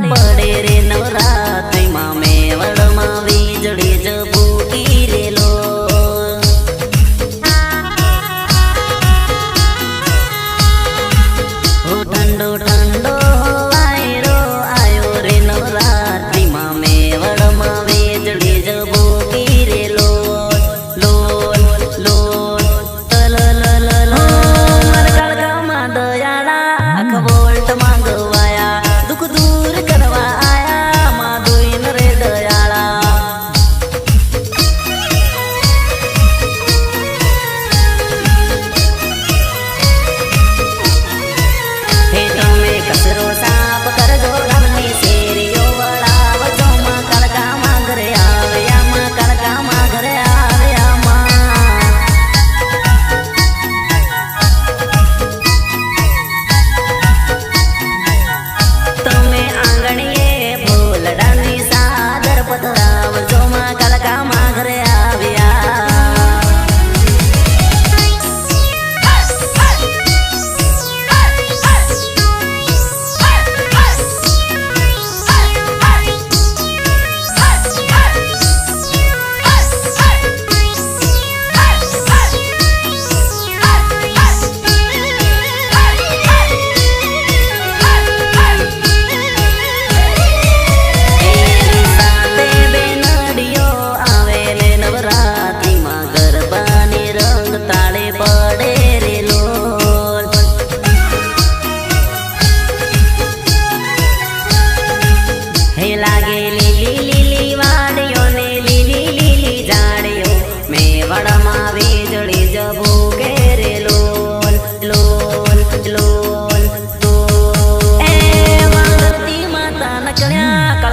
પડે રે નવરાત્રિમાં મેં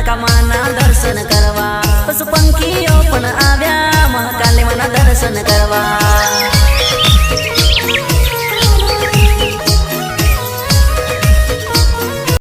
માના દર્શન કરવા. પશુ પંખીઓ પણ આવ્યા મહાકાલી માના દર્શન કરવા.